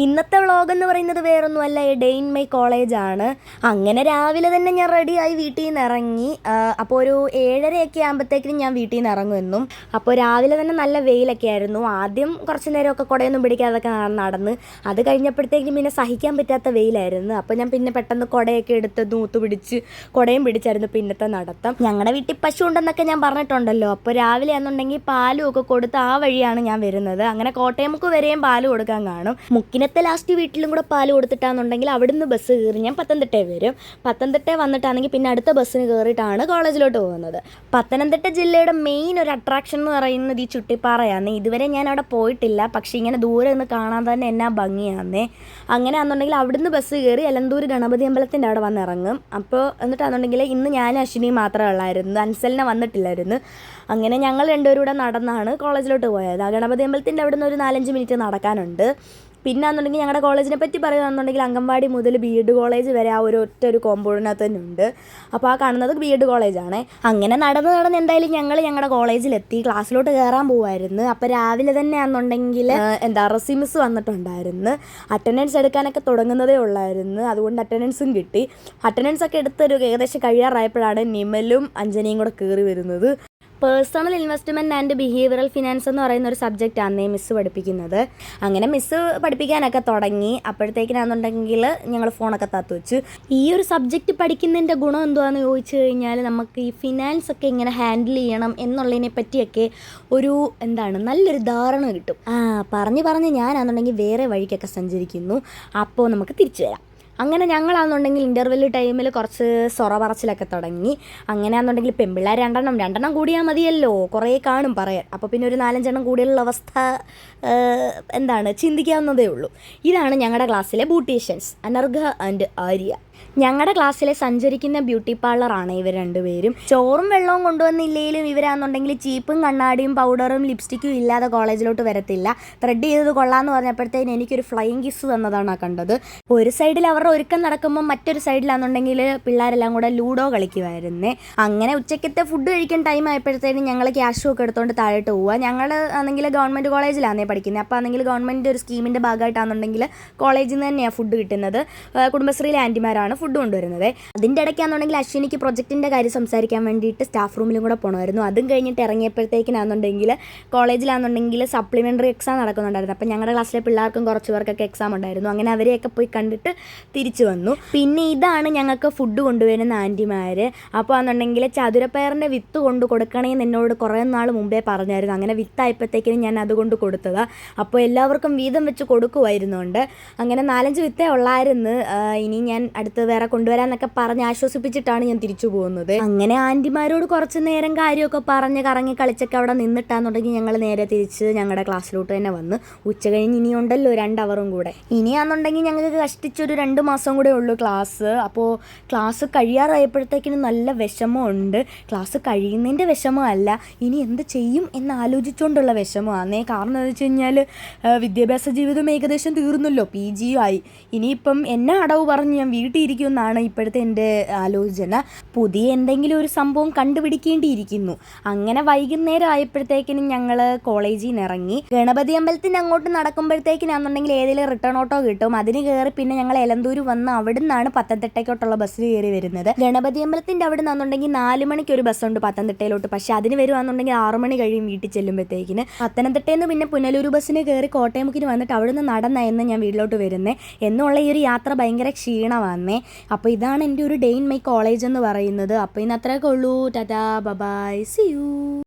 ഇന്നത്തെ വ്ളോഗ് എന്ന് പറയുന്നത് വേറൊന്നുമല്ല. ഡേ ഇൻ മൈ കോളേജാണ് അങ്ങനെ രാവിലെ തന്നെ ഞാൻ റെഡിയായി വീട്ടിൽ നിന്ന് ഇറങ്ങി. അപ്പോൾ ഒരു ഏഴരയൊക്കെ ആകുമ്പോഴത്തേക്കിനും ഞാൻ വീട്ടിൽ നിന്ന് ഇറങ്ങുമെന്നും അപ്പോൾ രാവിലെ തന്നെ നല്ല വെയിലൊക്കെ ആയിരുന്നു. ആദ്യം കുറച്ച് നേരമൊക്കെ കുടയൊന്നും പിടിക്കാതൊക്കെ നടന്ന്. അത് കഴിഞ്ഞപ്പോഴത്തേക്കും പിന്നെ സഹിക്കാൻ പറ്റാത്ത വെയിലായിരുന്നു. അപ്പോൾ ഞാൻ പിന്നെ പെട്ടെന്ന് കുടയൊക്കെ എടുത്ത് നൂത്ത് പിടിച്ച് കുടയും പിടിച്ചായിരുന്നു പിന്നത്തെ നടത്തം. ഞങ്ങളുടെ വീട്ടിൽ പശു ഉണ്ടെന്നൊക്കെ ഞാൻ പറഞ്ഞിട്ടുണ്ടല്ലോ. അപ്പോൾ രാവിലെ ആണെന്നുണ്ടെങ്കിൽ പാലും ഒക്കെ കൊടുത്ത് ആ വഴിയാണ് ഞാൻ വരുന്നത്. അങ്ങനെ കോട്ടയമുക്ക് വരെയും പാൽ കൊടുക്കാൻ കാണും. മുക്കിനത്തെ ലാസ്റ്റ് വീട്ടിലും കൂടെ പാൽ കൊടുത്തിട്ടാണെന്നുണ്ടെങ്കിൽ അവിടുന്ന് ബസ് കയറി ഞാൻ പത്തനംതിട്ടയിൽ വരും. പത്തനംതിട്ട വന്നിട്ടാണെങ്കിൽ പിന്നെ അടുത്ത ബസ്സിന് കയറിയിട്ടാണ് കോളേജിലോട്ട് പോകുന്നത്. പത്തനംതിട്ട ജില്ലയുടെ മെയിൻ ഒരു അട്രാക്ഷൻ എന്ന് പറയുന്നത് ഈ ചുട്ടിപ്പാറയാണ് ഇതുവരെ ഞാൻ അവിടെ പോയിട്ടില്ല. പക്ഷേ ഇങ്ങനെ ദൂരെ നിന്ന് കാണാൻ തന്നെ എന്നാ ഭംഗിയാന്നേ. അങ്ങനെ ആണെന്നുണ്ടെങ്കിൽ അവിടുന്ന് ബസ് കയറി എലന്തൂർ ഗണപതി അമ്പലത്തിന്റെ അവിടെ വന്നിറങ്ങും അപ്പോൾ എന്നിട്ടാണെന്നുണ്ടെങ്കിൽ ഇന്ന് ഞാൻ അശ്വിനി മാത്രമേ ഉള്ളായിരുന്നു. അൻസലിനെ വന്നിട്ടില്ലായിരുന്നു. അങ്ങനെ ഞങ്ങൾ രണ്ടുപേരും കൂടെ നടന്നാണ് കോളേജിലോട്ട് പോയത്. ആ ഗണപതി അമ്പലത്തിന്റെ അവിടെ ഒരു നാലഞ്ച് മിനിറ്റ് നടക്കാനുണ്ട്. പിന്നെ എന്നുണ്ടെങ്കിൽ ഞങ്ങളുടെ കോളേജിനെ പറ്റി പറയുകയാണെന്നുണ്ടെങ്കിൽ അംഗൻവാടി മുതൽ ബി എഡ് കോളേജ് വരെ ആ ഒരു ഒറ്റ ഒരു കോമ്പൗണ്ടിനകത്ത് തന്നെ ഉണ്ട് അപ്പോൾ ആ കാണുന്നത് ബി എഡ് കോളേജാണ് അങ്ങനെ നടന്ന് നടന്ന് എന്തായാലും ഞങ്ങൾ ഞങ്ങളുടെ കോളേജിലെത്തി. ക്ലാസ്സിലോട്ട് കയറാൻ പോവായിരുന്നു. അപ്പോൾ രാവിലെ തന്നെ ആണെന്നുണ്ടെങ്കിൽ എന്താ റെസിമിസ് വന്നിട്ടുണ്ടായിരുന്നു. അറ്റൻഡൻസ് എടുക്കാനൊക്കെ തുടങ്ങുന്നതേ ഉള്ളായിരുന്നു. അതുകൊണ്ട് അറ്റൻഡൻസും കിട്ടി. അറ്റൻഡൻസ് ഒക്കെ എടുത്തൊരു ഏകദേശം കഴിയാറായപ്പോഴാണ് നിമലും അഞ്ജനയും കൂടെ കയറി വരുന്നത്. Personal investment and behavioural finance എന്ന് പറയുന്ന ഒരു സബ്ജക്റ്റ് സബ്ജക്റ്റാണ് മിസ്സ് പഠിപ്പിക്കുന്നത്. അങ്ങനെ മിസ്സ് പഠിപ്പിക്കാനൊക്കെ തുടങ്ങി. അപ്പോഴത്തേക്കിനാണെന്നുണ്ടെങ്കിൽ ഞങ്ങൾ ഫോണൊക്കെ താത്തു വെച്ചു. ഈ ഒരു സബ്ജക്റ്റ് പഠിക്കുന്നതിന്റെ ഗുണം എന്തുവാന്ന് ചോദിച്ചു കഴിഞ്ഞാൽ നമുക്ക് ഈ ഫിനാൻസ് ഒക്കെ എങ്ങനെ ഹാൻഡിൽ ചെയ്യണം എന്നുള്ളതിനെ പറ്റിയൊക്കെ ഒരു എന്താണ് നല്ലൊരു ധാരണ കിട്ടും. ആ പറഞ്ഞ് പറഞ്ഞ് ഞാനാണെന്നുണ്ടെങ്കിൽ വേറെ വഴിക്കൊക്കെ സഞ്ചരിക്കുന്നു. അപ്പോൾ നമുക്ക് തിരിച്ചു വരാം. അങ്ങനെ ഞങ്ങളാണെന്നുണ്ടെങ്കിൽ ഇന്റർവെൽ ടൈമിൽ കുറച്ച് സൊറ പറച്ചിലൊക്കെ തുടങ്ങി. അങ്ങനെയാണെന്നുണ്ടെങ്കിൽ പെമ്പിള്ളേർ രണ്ടെണ്ണം രണ്ടെണ്ണം കൂടിയാൽ മതിയല്ലോ. കുറേ കാണും പറയാൻ. അപ്പോൾ പിന്നെ ഒരു നാലഞ്ചെണ്ണം കൂടിയുള്ള അവസ്ഥ എന്താണ്? ചിന്തിക്കാവുന്നതേ ഉള്ളൂ. ഇതാണ് ഞങ്ങളുടെ ക്ലാസ്സിലെ ബ്യൂട്ടീഷ്യൻസ് അനർഘ ആൻഡ് ആര്യ. ഞങ്ങളുടെ ക്ലാസ്സിലെ സഞ്ചരിക്കുന്ന ബ്യൂട്ടി പാർലറാണ് ഇവർ രണ്ടുപേരും. ചോറും വെള്ളവും കൊണ്ടുവന്നില്ലെങ്കിലും ഇവരാണെന്നുണ്ടെങ്കിൽ ചീപ്പും കണ്ണാടിയും പൗഡറും ലിപ്സ്റ്റിക്കും ഇല്ലാതെ കോളേജിലോട്ട് വരത്തില്ല. ത്രെഡ് ചെയ്തത് കൊള്ളാന്ന് പറഞ്ഞപ്പോഴത്തേന് എനിക്കൊരു ഫ്ലൈയിങ് കിസ് തന്നതാണ് കണ്ടത്. ഒരു സൈഡിൽ അവരുടെ ഒരുക്കം നടക്കുമ്പോൾ മറ്റൊരു സൈഡിലാണെന്നുണ്ടെങ്കിൽ പിള്ളേരെല്ലാം കൂടെ ലൂഡോ കളിക്കുമായിരുന്നേ. അങ്ങനെ ഉച്ചക്കത്തെ ഫുഡ് കഴിക്കാൻ ടൈം ആയപ്പോഴത്തേനും ഞങ്ങൾ ക്യാഷും ഒക്കെ എടുത്തുകൊണ്ട് താഴോട്ട് പോവുക. ഞങ്ങൾ ആണെങ്കിൽ ഗവൺമെന്റ് കോളേജിലാണേ പഠിക്കുന്നത് അപ്പോൾ ആണെങ്കിൽ ഗവൺമെന്റ് ഒരു സ്കീമിന്റെ ഭാഗമായിട്ടാണെന്നുണ്ടെങ്കിൽ കോളേജിൽ നിന്ന് തന്നെയാണ് ഫുഡ് കിട്ടുന്നത്. കുടുംബശ്രീയിലെ ആന്റിമാരാണ് ഫുഡ് കൊണ്ടുവരുന്നത്. അതിന്റെ ഇടയ്ക്കാണെന്നുണ്ടെങ്കിൽ അശ്വിനിക്ക് പ്രൊജക്റ്റിന്റെ കാര്യം സംസാരിക്കാൻ വേണ്ടിയിട്ട് സ്റ്റാഫ് റൂമിലും കൂടെ പോകണമായിരുന്നു അതും കഴിഞ്ഞിട്ട് ഇറങ്ങിയപ്പോഴത്തേക്കിനാണെന്നുണ്ടെങ്കിൽ കോളേജിലാണെന്നുണ്ടെങ്കിൽ സപ്ലിമെന്ററി എക്സാം നടക്കുന്നുണ്ടായിരുന്നു. അപ്പോൾ ഞങ്ങളുടെ ക്ലാസ്സിലെ പിള്ളേർക്കും കുറച്ച് പേർക്കൊക്കെ എക്സാം ഉണ്ടായിരുന്നു. അങ്ങനെ അവരെയൊക്കെ പോയി കണ്ടിട്ട് തിരിച്ചു വന്നു. പിന്നെ ഇതാണ് ഞങ്ങൾക്ക് ഫുഡ് കൊണ്ടുവരുന്ന ആന്റിമാർ അപ്പോൾ ആണെന്നുണ്ടെങ്കിൽ ചതുരപ്പയറിന്റെ വിത്ത് കൊണ്ട് കൊടുക്കണമെന്ന് എന്നോട് കുറേ നാൾ മുമ്പേ പറഞ്ഞായിരുന്നു. അങ്ങനെ വിത്തായപ്പോഴത്തേക്കിനും ഞാൻ അതുകൊണ്ട് കൊടുത്തതാണ് അപ്പോൾ എല്ലാവർക്കും വീതം വെച്ച് കൊടുക്കുമായിരുന്നുണ്ട് അങ്ങനെ നാലഞ്ച് വിത്തേ ഉള്ളായിരുന്നു. ഇനി ഞാൻ അടുത്ത് വേറെ കൊണ്ടുവരാമെന്നൊക്കെ പറഞ്ഞ് ആശ്വസിപ്പിച്ചിട്ടാണ് ഞാൻ തിരിച്ചു പോകുന്നത്. അങ്ങനെ ആന്റിമാരോട് കുറച്ച് നേരം കാര്യമൊക്കെ പറഞ്ഞ് കറങ്ങി കളിച്ചൊക്കെ അവിടെ നിന്നിട്ടാന്നുണ്ടെങ്കിൽ ഞങ്ങൾ നേരെ തിരിച്ച് ഞങ്ങളുടെ ക്ലാസ്സിലോട്ട് തന്നെ വന്ന്. ഉച്ച കഴിഞ്ഞ് ഇനിയുണ്ടല്ലോ രണ്ടവറും കൂടെ. ഇനിയാണെന്നുണ്ടെങ്കിൽ ഞങ്ങൾക്ക് കഷ്ടിച്ചൊരു രണ്ട് മാസം കൂടെ ഉള്ളൂ ക്ലാസ്. അപ്പോൾ ക്ലാസ് കഴിയാറായപ്പോഴത്തേക്കിനും നല്ല വിഷമമുണ്ട്. ക്ലാസ് കഴിയുന്നതിന്റെ വിഷമമല്ല ഇനി എന്ത് ചെയ്യും എന്ന് ആലോചിച്ചുകൊണ്ടുള്ള വിഷമമാണ് കാരണം എന്താ വെച്ച് കഴിഞ്ഞാൽ വിദ്യാഭ്യാസ ജീവിതം ഏകദേശം തീർന്നല്ലോ പി ജിയും ആയി. ഇനിയിപ്പം എന്നെ അടവ് പറഞ്ഞ് ഞാൻ വീട്ടിൽ ഇരിക്കുമെന്നാണ് ഇപ്പോഴത്തെ എന്റെ ആലോചന. പുതിയ എന്തെങ്കിലും ഒരു സംഭവം കണ്ടുപിടിക്കേണ്ടിയിരിക്കുന്നു. അങ്ങനെ വൈകുന്നേരം ആയപ്പോഴത്തേക്കിനും ഞങ്ങൾ കോളേജിൽ നിന്ന് ഇറങ്ങി ഗണപതി അമ്പലത്തിന്റെ അങ്ങോട്ട് നടക്കുമ്പോഴത്തേക്കിനാണെന്നുണ്ടെങ്കിൽ ഏതെങ്കിലും റിട്ടേൺ ഓട്ടോ കിട്ടും. അതിന് കയറി പിന്നെ ഞങ്ങൾ എലന്തൂർ വന്ന് അവിടെ നിന്നാണ് പത്തനംതിട്ടയ്ക്കോട്ടുള്ള ബസ്സിൽ കയറി വരുന്നത്. ഗണപതി അമ്പലത്തിന്റെ അവിടെ നിന്നുണ്ടെങ്കിൽ നാല് മണിക്ക് ഒരു ബസ്സുണ്ട് പത്തനംതിട്ടയിലോട്ട്. പക്ഷേ അതിന് വരുവാണെന്നുണ്ടെങ്കിൽ ആറു മണി കഴിയും വീട്ടിൽ ചെല്ലുമ്പോഴത്തേക്കിന് പത്തനംതിട്ടയിൽ നിന്ന് പിന്നെ പുനലൂർ ബസ്സിന് കയറി കോട്ടയമുക്കിന് വന്നിട്ട് അവിടെ നിന്ന് നടന്നായിരുന്നു ഞാൻ വീട്ടിലോട്ട് വരുന്നേ. എന്നുള്ള ഈ ഒരു യാത്ര ഭയങ്കര ക്ഷീണമാന്നേ. അപ്പോൾ ഇതാണ് എന്റെ ഒരു ഡേ ഇൻ മൈ കോളേജ് എന്ന് പറയുന്നത്. അപ്പോൾ ഇന്ന് അത്രയൊക്കെ ഉള്ളൂ. ടാറ്റാ ബബായ്. C U